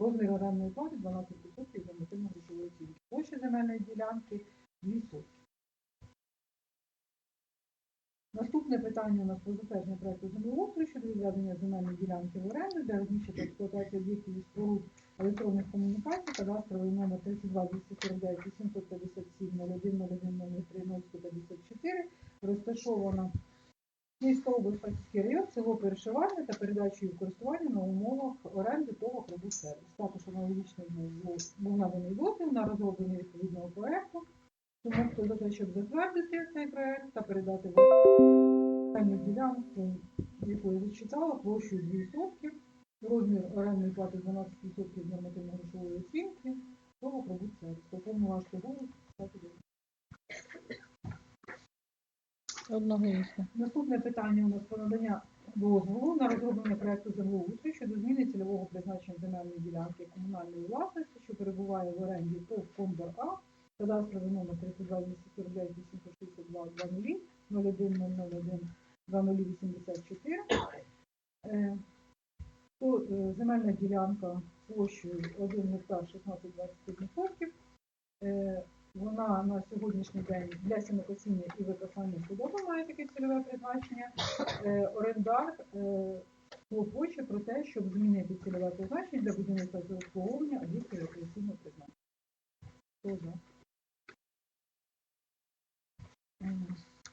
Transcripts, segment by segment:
Розмір орендної плати 12% від нормативно-грошової оцінки. Площа земельної ділянки 2 сотки. Наступне питання у нас про затвердження проекту землеустрою щодо відведення земельної ділянки в оренду для розміщення та експлуатації об'єктів і споруд електронних комунікацій, кадастровий номер 32 249 857 01 01 03 154, розташована Київська область, Харківський район, село Перешивальне та передачею в користування на умовах оренди того сервіс. Також аналогічний був, наданий дозвіл на розроблення відповідного проекту. Тому хто за те, щоб затвердити цей проект та передати земельну ділянку, яку я зачитала, площею 2 сотки, розмір орендної плати 12% з нормативно-грошової оцінки, того пробуть сервіс. Повноважити голос, Одноголосно. Наступне питання у нас про надання дозволу на розроблення проекту землеустрою щодо зміни цільового призначення земельної ділянки комунальної власності, що перебуває в оренді ТОВ Кондор А, кадастровий номер 32 249 862 20 01 001 2084. Е, то, е, Земельна ділянка площею 1 гектар 16-25 Е, Вона на сьогоднішній день для сінокосіння і випасання худоби має таке цільове призначення. Е, Орендар е, клопоче про те, щоб змінити цільове призначення для будівництва та обслуговування об'єктів рекреаційного призначення. Хто за? М.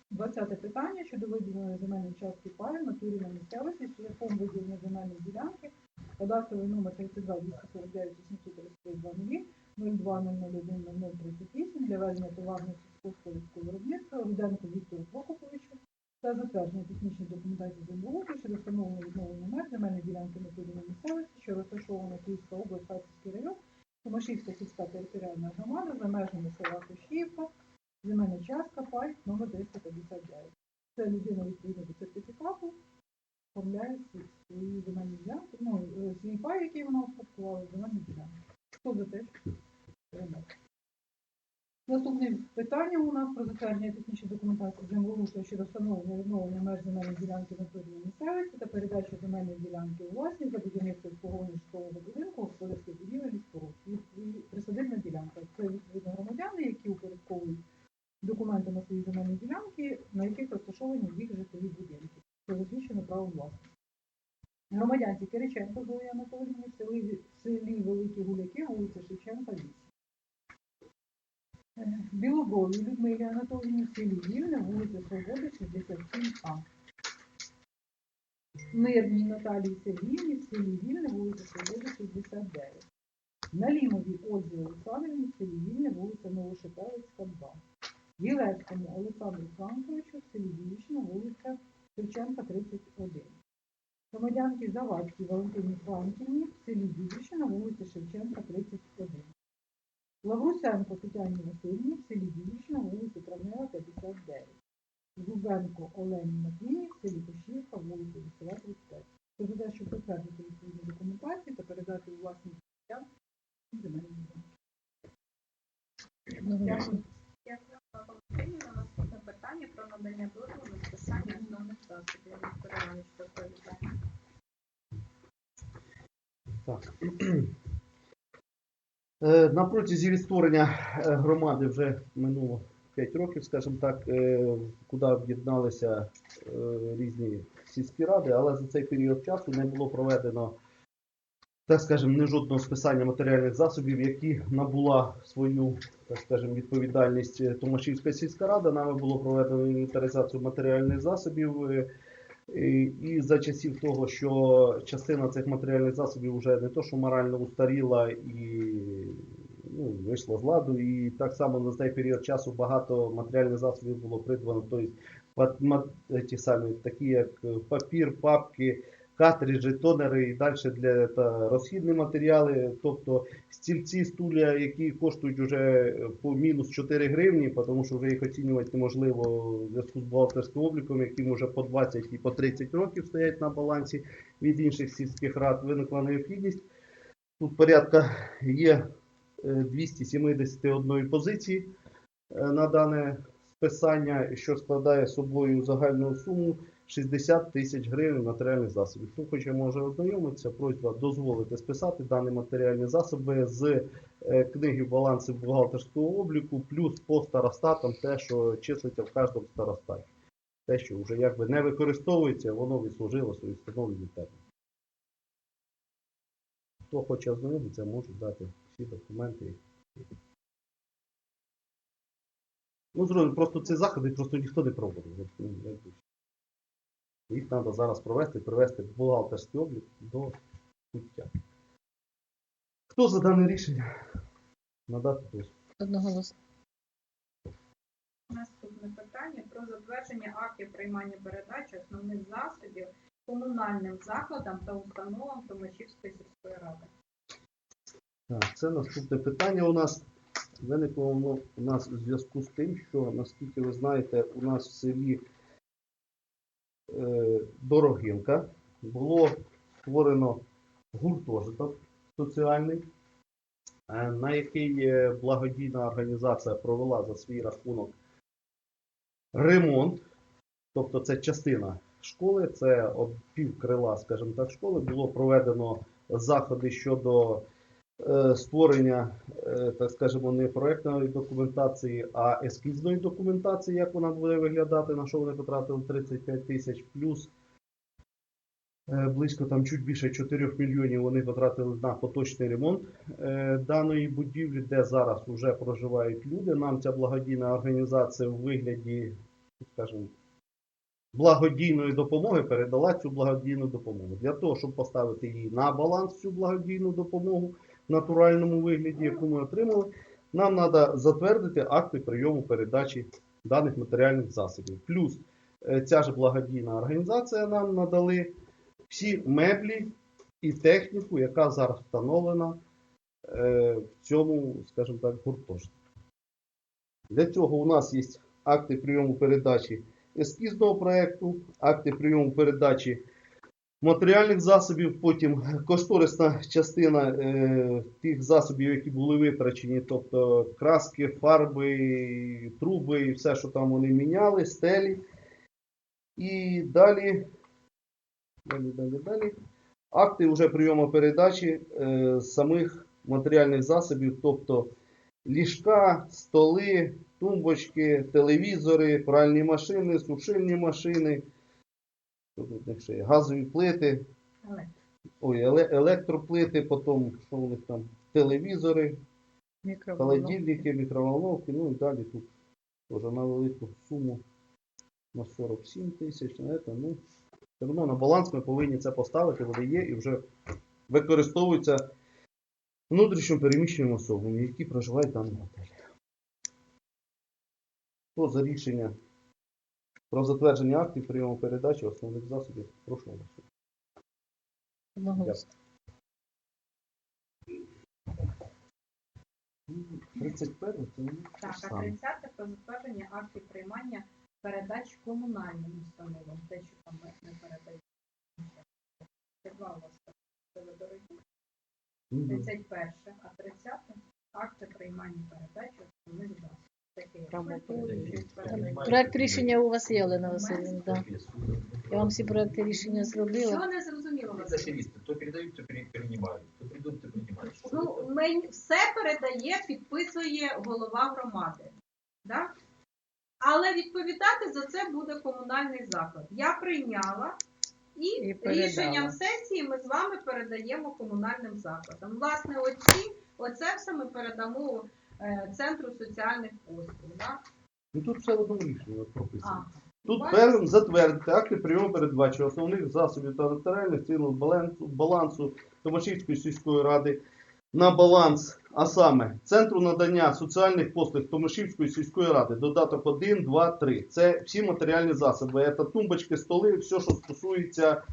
Двадцяте питання щодо виділення земельної частки паю в натурі на місцевості шляхом виділення земельної ділянки, кадастровий номер 32 249 833 20 02.001.0038 для ведення товарного сільськогосподарського виробництва Руденко Віктору Прокоповичу та затвердження технічної документації землеустрою щодо встановлення відновлення меж земельної ділянки натурної місцевості, що розташована Київська область, Харківський район, Томашівська сільська територіальна громада за межами села Кошівка, земельна частка, пай номер 359. Це людина відповідно до сертифікату оформляє свої- свої земельні ділянки, ну, е, свій пай, який вона успадкувала, земельні ділянки. Хто за те, що приймати? Наступне питання у нас про затвердження технічної документації землеустрою щодо встановлення відновлення меж земельної ділянки на території місцевості та передачі земельної ділянки у власність за будівництво обслуговування житлового будинку, господарських будівель і споруд. Присадибна ділянка. Це відповідно громадяни, які упорядковують документи на свої земельні ділянки, на яких розташовані їх житлові будинки. Це засвідчено правом власності. Громадянці Кириченко Зоя Анатоліївні в в селі Великі Гуляки, вулиця Шевченка, 8. Білоброві Людмилі Анатоліївні в селі Вільне, вулиця Свободи, 67А. Мирній Наталії Сергіївні в селі Вільне, вулиця Свободи, 69. Налімовій Ользі Олександрівні в селі Вільне, вулиця Новошепелицька, 2. Білецькому Олександру Франковичу в селі Вільчина, вулиця Шевченка, 31. Громадянки Завадській Валентині Франківні в селі Дідівщина, вулиця Шевченка, 31. Лаврусенко Тетяні Васильівні в селі Дідівщина, вулиця Травнева, 59. Зубенко Олені Матвіні в селі Кошівка, вулиця Лісова, 35. Це за те, щоб затвердити відповідні документації та передати у власні життя земельні. Одноголосно. Дякую, Павло. Наступне питання про надання дозволу на списання основних засобів. Віктор Іванович, доповідає. Так. Е, На протязі від створення е, громади вже минуло 5 років, скажімо так, е, куди об'єдналися різні сільські ради, але за цей період часу не було проведено, так скажемо, не жодного списання матеріальних засобів, які набула свою, так скажемо, відповідальність Томашівська сільська рада. Нами було проведено інвентаризацію матеріальних засобів. і за часів того, що частина цих матеріальних засобів вже не то, що морально устаріла і ну, вийшла з ладу, і так само на цей період часу багато матеріальних засобів було придбано, тобто ті самі, такі як е, папір, папки, картриджі, тонери і далі для та, розхідні матеріали, тобто стільці, стулья, які коштують вже по мінус 4 гривні, тому що вже їх оцінювати неможливо в зв'язку з бухгалтерським обліком, яким вже по 20 і по 30 років стоять на балансі від інших сільських рад, виникла необхідність. Тут порядка є е, 271 позиції е, на дане списання, що складає собою загальну суму 60 тисяч гривень матеріальних засобів. Хто хоче може ознайомитися, просьба дозволити списати дані матеріальні засоби з е, книги балансів бухгалтерського обліку, плюс по старостатам те, що числиться в кожному старостаті. Те, що вже якби не використовується, воно відслужило свої встановлені терміни. Хто хоче ознайомитися, може дати всі документи. Ну, зрозуміло, просто ці заходи просто ніхто не проводив. Їх треба зараз провести, привести бухгалтерський облік до пуття. Хто за дане рішення? Надати дозвіл. Одноголосно. Наступне питання про затвердження актів приймання передачі основних засобів комунальним закладам та установам Томашівської сільської ради. Так, це наступне питання у нас. Виникло воно у нас у зв'язку з тим, що, наскільки ви знаєте, у нас в селі е, Дорогинка було створено гуртожиток соціальний, е, на який е, благодійна організація провела за свій рахунок ремонт. Тобто це частина школи, це пів крила, скажімо так, школи. Було проведено заходи щодо створення, е, так скажемо, не проектної документації, а ескізної документації, як вона буде виглядати, на що вони потратили 35 тисяч, плюс е, близько там чуть більше 4 мільйонів вони потратили на поточний ремонт е, даної будівлі, де зараз вже проживають люди. Нам ця благодійна організація в вигляді, скажімо, благодійної допомоги передала цю благодійну допомогу. Для того, щоб поставити її на баланс, цю благодійну допомогу натуральному вигляді, яку ми отримали, нам треба затвердити акти прийому передачі даних матеріальних засобів. Плюс е, ця ж благодійна організація нам надали всі меблі і техніку, яка зараз встановлена е, в цьому, скажімо так, гуртожитку. Для цього у нас є акти прийому передачі ескізного проєкту, акти прийому передачі матеріальних засобів, потім кошторисна частина е, тих засобів, які були витрачені, тобто краски, фарби, труби і все, що там вони міняли, стелі. І далі, далі, далі, далі. Акти вже прийому передачі е, самих матеріальних засобів, тобто ліжка, столи, тумбочки, телевізори, пральні машини, сушильні машини, тут них ще є? газові плити, ой, еле- електроплити, потім що у них там, телевізори, холодильники, мікроволновки, ну і далі тут теж на велику суму на 47 тисяч. на це, ну, все одно на баланс ми повинні це поставити, вони є і вже використовуються внутрішньо переміщеними особами, які проживають в даному готелі. Хто за рішення про затвердження актів прийому передачі основних засобів? Прошу голосувати. Одноголосно. 31 це не так, а саме. 30 про затвердження актів приймання передач комунальним установам. Те, що там ми не передають. Це два у вас це дорогі. Мгм. 31, а 30 акти приймання передачі основних засобів. Передають. Проект рішення у вас є, Олена Васильівна. Да. Я вам всі проекти рішення зробила. Що не зрозуміло. То передают, то перенимают. То придут, то принимают. Что Ну, мені все передає, підписує голова громади. Да? Але відповідати за це буде комунальний заклад. Я прийняла і, І передала. рішенням сесії ми з вами передаємо комунальним закладам. Власне, оці, оце все ми передамо Центру соціальних послуг. Да? Ну тут все в одному рішенні прописано. Тут бачите? затвердити акти прийому передбачення основних засобів та матеріальних цілих балансу, балансу Томашівської сільської ради на баланс, а саме Центру надання соціальних послуг Томашівської сільської ради, додаток 1, 2, 3. Це всі матеріальні засоби. Це тумбочки, столи, все, що стосується,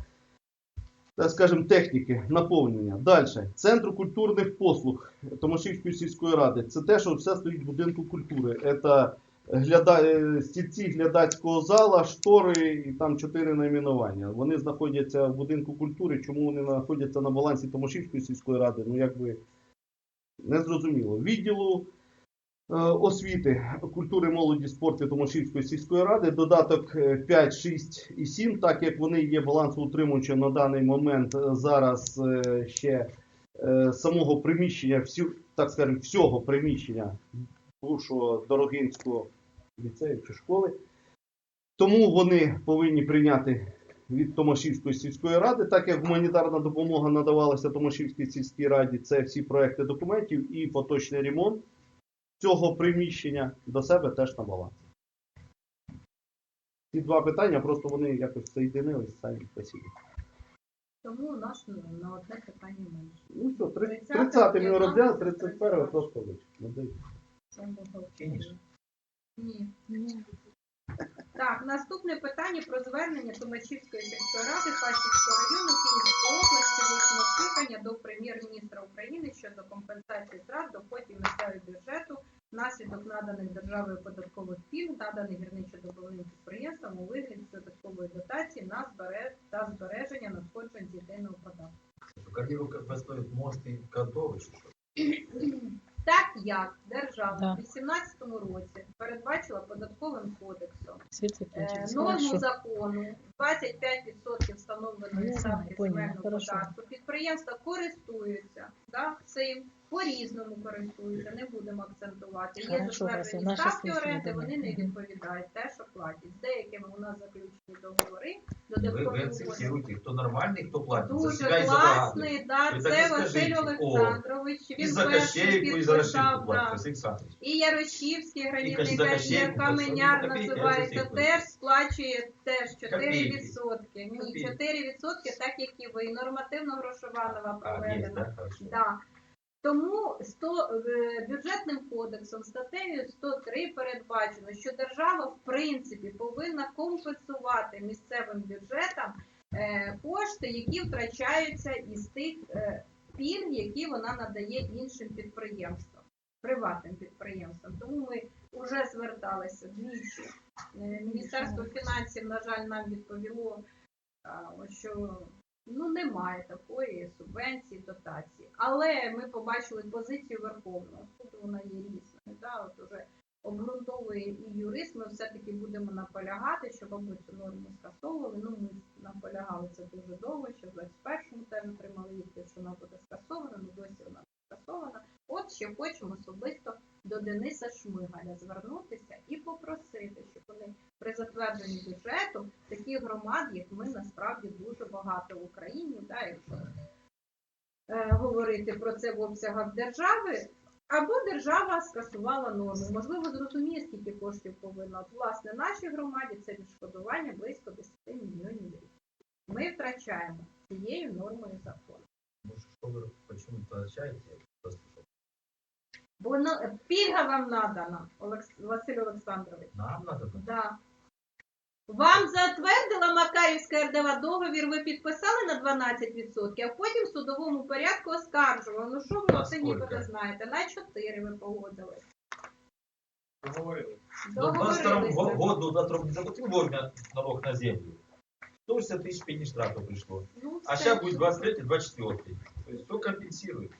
так скажемо, техніки, наповнення. Далі. Центру культурних послуг Томашівської сільської ради. Це те, що все стоїть в будинку культури. Це гляда... е, стільці глядацького зала, штори і там чотири найменування. Вони знаходяться в будинку культури. Чому вони знаходяться на балансі Томашівської сільської ради? Ну якби не зрозуміло. Відділу освіти, культури, молоді, спорту Томашівської сільської ради, додаток е, 5, 6 і 7, так як вони є балансоутримуючі на даний момент е, зараз е, ще е, самого приміщення, всю, так скажемо, всього приміщення бувшого Дорогинського ліцею чи школи. Тому вони повинні прийняти від Томашівської сільської ради, так як гуманітарна допомога надавалася Томашівській сільській раді, це всі проекти документів і поточний ремонт цього приміщення до себе теж на баланс. Ці два питання просто вони якось соєдинились самі по собі. Тому у нас ну, на одне питання менше. Ну все, 30 30 ми розглянули, 31 просто було. Фініш. Ні. Так, наступне питання про звернення Томачівської сільської ради Фастівського району Київської області восьмого скликання до прем'єр-міністра України щодо компенсації втрат доходів місцевого бюджету внаслідок наданих державою податкових пільг, наданих гірничо-добовим підприємствам у вигляді додаткової дотації на збере... та збереження надходжень з єдиного податку. Карлівка построїть мост і. Так як держава Да. в 2018 році передбачила податковим кодексом Е, норму закону 25% встановленої знаю, ставки земельного податку. Підприємства користуються да, цим, по-різному користуються, не будемо акцентувати. Є затверджені ставки оренди, вони не відповідають те, що платять. З деякими у нас заключені договори, Ви, ви додаткові угоди. хто нормальний, хто платить Дуже класний, да, це Василь Олександрович. Він перший підписав, да. І Ярошівський гранітний кар'єр, каменяр називається, теж сплачує теж 4%. Копійки. Ні, Копійки. 4%, так як і ви. Нормативно-грошова нова проведена. да? Тому 100, е, бюджетним кодексом статтею 103 передбачено, що держава в принципі повинна компенсувати місцевим бюджетам е, кошти, які втрачаються із тих е, пільг, які вона надає іншим підприємствам, приватним підприємствам. Тому ми вже зверталися двічі. Е, Міністерство фінансів, на жаль, нам відповіло, що ну немає такої субвенції, дотації. Але ми побачили позицію Верховного суду, вона є різною. Да? От уже обґрунтовує і юрист, ми все-таки будемо наполягати, щоб аби цю норму скасовували. Ну, ми наполягали це дуже довго, що в 21-му теж отримали відповідь, що вона буде скасована, ну досі вона не. От ще хочемо особисто до Дениса Шмигаля звернутися і попросити, щоб вони при затвердженні бюджету таких громад, як ми, насправді дуже багато в Україні, да, якщо е, говорити про це в обсягах держави, або держава скасувала норму. Можливо, зрозуміє, скільки коштів повинна. Власне, нашій громаді це відшкодування близько 10 мільйонів гривень. Ми втрачаємо цією нормою закону. Может, что вы почему-то отвечаете? Бо на- пільга вам надана, Олекс... Василь Олександрович. Нам надо? Да. Вам затвердила Макарівська РДВ договір, ви підписали на 12%, а потім в судовому порядку оскаржували. Ну що ви На це ніби скільки? не знаєте? На 4 ви погодились. Договорились. Ну, в 22 Договорилися. году затру- заплатил вовремя налог на землю. 160 тысяч пени штрафа пришло. Ну, А все. сейчас будет 23 24 То есть все компенсирует.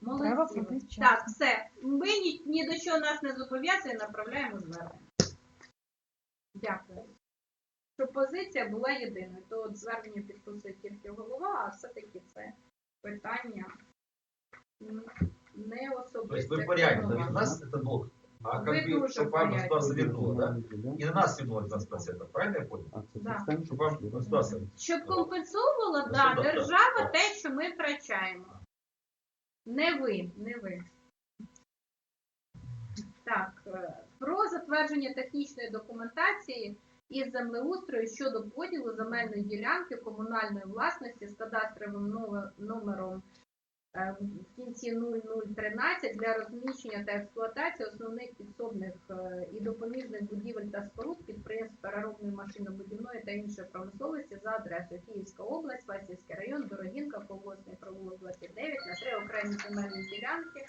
Молодці. Треба платити час. Так, все. Ми ні, ні до чого нас не зобов'язує, направляємо звернення. Дякую. Щоб позиція була єдиною, то от звернення підписує тільки голова, а все-таки це питання м, не То есть особисте. вы порядок, голова. у нас это долг. А Вы как бы, тоже чтобы вам порядок. государство вернуло, да? Да? И на нас вернуло 15%, правильно я понял? А це Да. системно, Чтобы вам що ли? государство... Щоб компенсовувала Ну, да, да, держава так, так. те, що ми втрачаємо. Не ви, не ви. Так, е, про затвердження технічної документації із землеустрою щодо поділу земельної ділянки комунальної власності з кадастровим номе- номером е, в кінці 0013 для розміщення та експлуатації основних підсобних е, і допоміжних будівель та споруд підприємств переробної машинобудівної та іншої промисловості за адресою Київська область, Васильський район, Дорогінка, Колгоспний провулок 29 на три окремі земельні ділянки.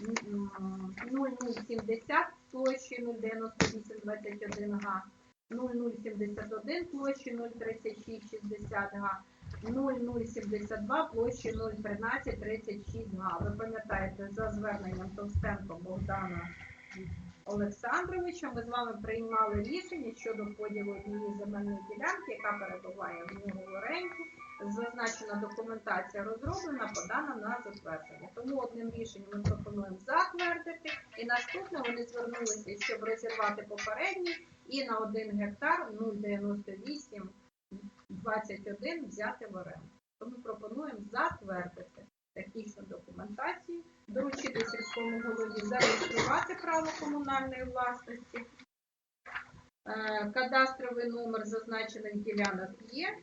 М, м, 0070 площею 09821 га, 0071 площі 03660 га, 0072 площі 01336 га. Ви пам'ятаєте, за зверненням Товстенко Богдана Олександровича ми з вами приймали рішення щодо поділу однієї земельної ділянки, яка перебуває в нього в оренді. Зазначена документація розроблена, подана на затвердження. Тому одним рішенням ми пропонуємо затвердити, і наступне вони звернулися, щоб розірвати попередній і на 1 гектар 0,98 21 взяти в оренду. Тому пропонуємо затвердити технічну документацію, доручити сільському голові зареєструвати право комунальної власності. Е, Кадастровий номер зазначених ділянок є.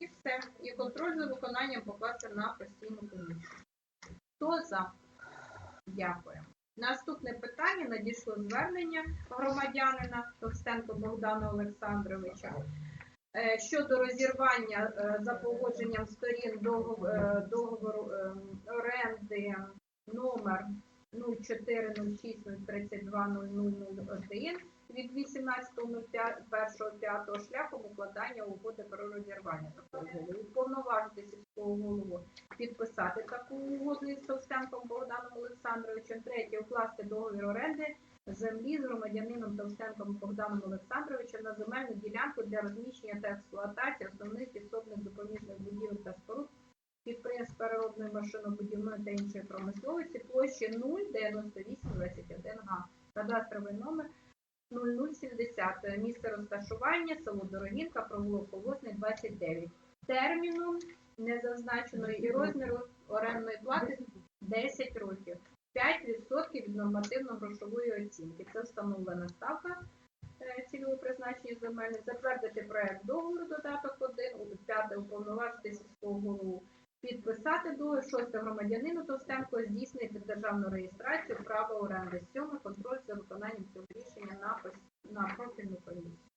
І все. І контроль за виконанням покласти на постійну комісію. Хто за? Дякую. Наступне питання надійшло звернення громадянина Товстенко Богдана Олександровича е, щодо розірвання е, за погодженням сторін е, договору оренди номер 0406032001 від 18.01.5 шляхом укладання угоди про розірвання такої голови. Уповноважити сільського голову підписати таку угоду із Товстенком Богданом Олександровичем. Третє, укласти договір оренди землі з громадянином Товстенком Богданом Олександровичем на земельну ділянку для розміщення та експлуатації основних підсобних допоміжних будівель та споруд підприємств переробної машинобудівної та іншої промисловості площі 09821 га. Кадастровий номер 0070. Місце розташування село Дорогінка, провулок Колосний 29. Терміну не зазначено і розміру орендної плати 10 років. 5% від нормативно-грошової оцінки. Це встановлена ставка е, цільового призначення земельних. Затвердити проект договору додаток 1, п'яте уповноважити сільського голову. Підписати договір, шосте громадянину Товстенко здійснити державну реєстрацію права оренди. Сьоме контроль за виконанням цього рішення на, на профільну комісію.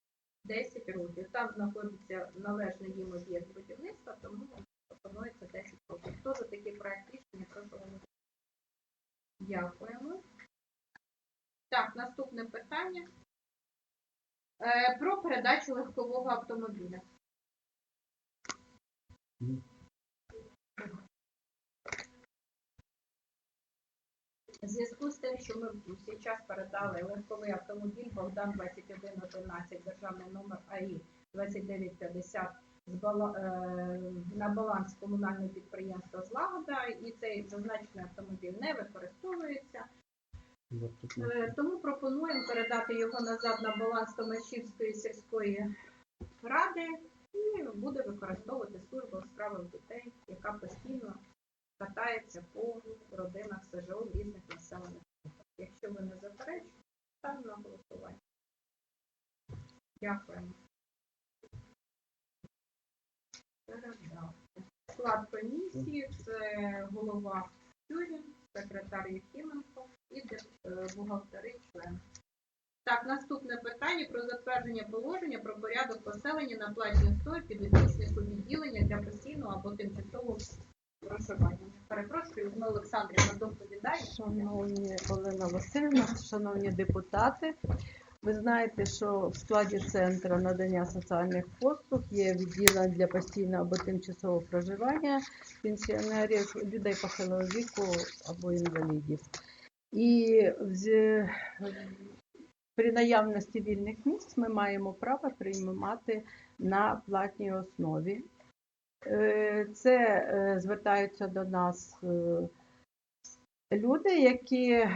10 років. Там знаходиться належний їм об'єкт будівництва, тому пропонується 10 років. Хто за такий проект рішення? Прошу. Дякуємо. Так, наступне питання. Е, про передачу легкового автомобіля. В зв'язку з тим, ми всі час передали легковий автомобіль Богдан 2111, державний номер АІ 2950 з бала- е, на баланс комунального підприємства Злагода, і цей зазначений автомобіль не використовується. Е, Тому пропонуємо передати його назад на баланс Томашівської сільської ради і буде використовувати служба у справах дітей, яка постійно катається по родинах СЖО в різних населених. Якщо ви не заперечуєте, ставимо на голосування. Дякуємо. Склад комісії це голова Тюрін, секретар Єхіменко і е, бухгалтери член. Так, наступне питання про затвердження положення про порядок поселення на платній основі підопічних відділення для постійного або тимчасового. Перепрошую, Людмила Олександрівна доповідає. Шановні Олена Васильівна, шановні депутати, ви знаєте, що в складі центру надання соціальних послуг є відділення для постійного або тимчасового проживання пенсіонерів, людей похилого віку або інвалідів. І при наявності вільних місць ми маємо право приймати на платній основі. Е, Це е, звертаються до нас е, люди, які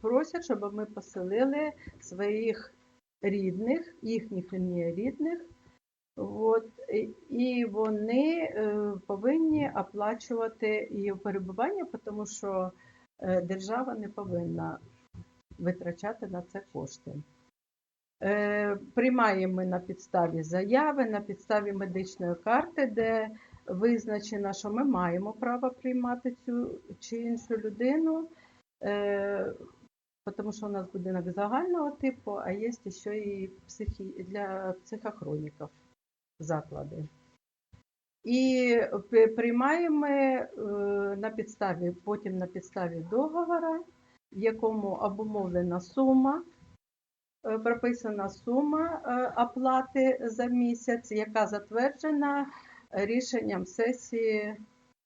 просять, щоб ми поселили своїх рідних, їхніх рідних. От, і- вони повинні оплачувати її перебування, тому що держава не повинна витрачати на це кошти. Е, Приймаємо ми на підставі заяви, на підставі медичної карти, де визначено, що ми маємо право приймати цю чи іншу людину, е, тому що у нас будинок загального типу, а є ще і психі... для психохроніків заклади. І приймаємо е, на підставі, потім на підставі договора, в якому обумовлена сума прописана сума е, оплати за місяць, яка затверджена рішенням сесії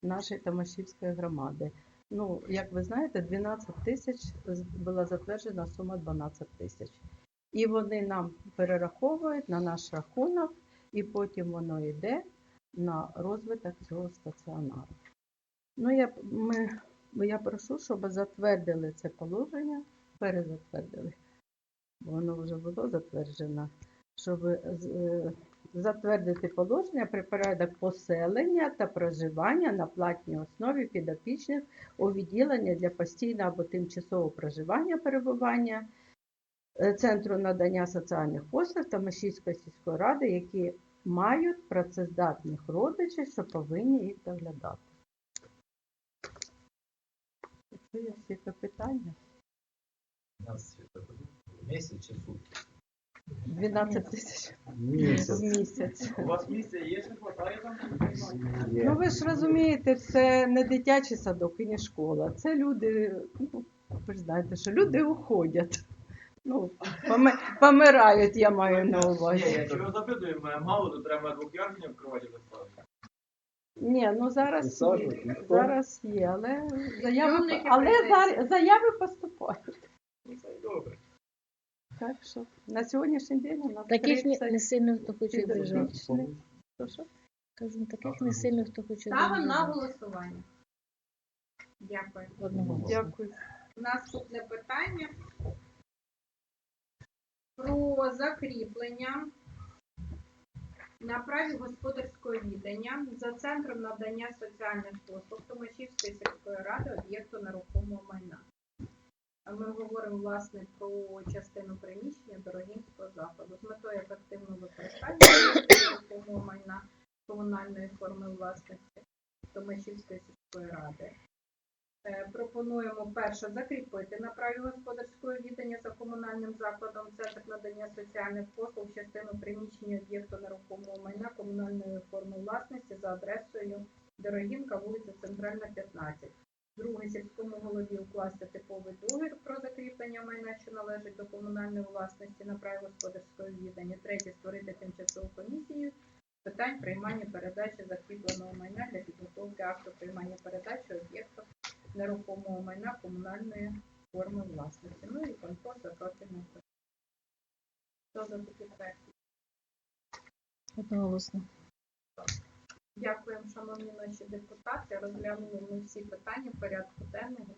нашої Томашівської громади. Ну, як ви знаєте, 12 тисяч була затверджена сума 12 тисяч. І вони нам перераховують на наш рахунок, і потім воно йде на розвиток цього стаціонару. Ну, я, ми, я прошу, щоб затвердили це положення, перезатвердили. Воно вже було затверджено, щоб е, затвердити положення про порядок поселення та проживання на платній основі підопічних у відділення для постійного або тимчасового проживання перебування е, Центру надання соціальних послуг та Мишівської сільської ради, які мають працездатних родичів, що повинні їх доглядати. Це є всі питання. У нас это месяц чи сутки. 12 тисяч в Місяць. місяць. У вас місця є, не хватає там? Є. Ну ви ж розумієте, це не дитячий садок і не школа. Це люди, ну, ви ж знаєте, що люди уходять. Ну, поми- помирають, я маю на Ні, увазі. я чого запитую, мало, то треба двохярні в кроваті поставити. Ні, ну зараз Висаджують, є, ніхто? зараз є, але заяви, Прийомники але за- заяви поступають. Ну, це й добре. Так що на сьогоднішній день у нас Таких не, 30 не сильно хто хоче обіжати. Кажу, таких не сильно хто хоче Ставимо на голосування. Дякую. Одного. Дякую. Наступне питання про закріплення на праві господарського відання за центром надання соціальних послуг Томашівської сільської ради об'єкту нерухомого майна. Ми говоримо власне про частину приміщення Дорогінського закладу з метою ефективного використання майна комунальної форми власності Томашівської сільської ради. Е, Пропонуємо перше закріпити на праві господарського віддання за комунальним закладом Центр надання соціальних послуг частину приміщення об'єкту нерухомого майна комунальної форми власності за адресою Дорогінка, вулиця Центральна, 15. Друге, сільському голові укласти типовий договір про закріплення майна, що належить до комунальної власності на праві господарського віддання. Третє, створити тимчасову комісію питань приймання передачі закріпленого майна для підготовки акту приймання передачі об'єкту нерухомого майна комунальної форми власності. Ну і контроль за питанням. Хто за такі проекти? Одноголосно. Дякуємо, шановні наші депутати. Розглянули ми всі питання порядку денного.